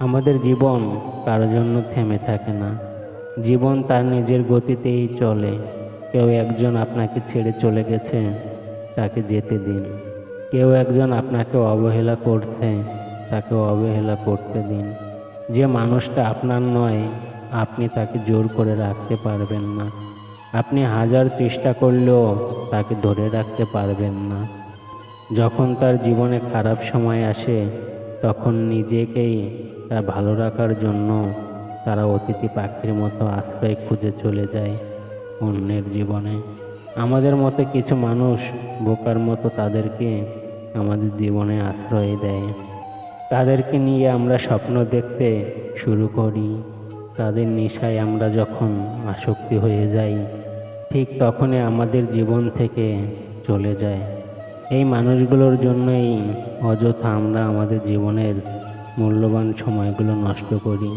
আমাদের জীবন কারোর জন্য থেমে থাকে না। জীবন তার নিজের গতিতেই চলে। কেউ একজন আপনাকে ছেড়ে চলে গেছে, তাকে যেতে দিন। কেউ একজন আপনাকে অবহেলা করছে, তাকে অবহেলা করতে দিন। যে মানুষটা আপনার নয়, আপনি তাকে জোর করে রাখতে পারবেন না। আপনি হাজার চেষ্টা করলেও তাকে ধরে রাখতে পারবেন না। যখন তার জীবনে খারাপ সময় আসে, তখন নিজেকেই তার ভালো রাখার জন্য তারা অতিথি পাখির মতো আশ্রয় খুঁজে চলে যায় অন্যের জীবনে। আমাদের মতো কিছু মানুষ বোকার মতো তাদেরকে আমাদের জীবনে আশ্রয় দেয়। তাদেরকে নিয়ে আমরা স্বপ্ন দেখতে শুরু করি। তাদের নেশায় আমরা যখন আসক্তি হয়ে যাই, ঠিক তখনই আমাদের জীবন থেকে চলে যায়। এই মানুষগুলোর জন্যই অযথা আমরা আমাদের জীবনের মূল্যবান সময়গুলো নষ্ট করি।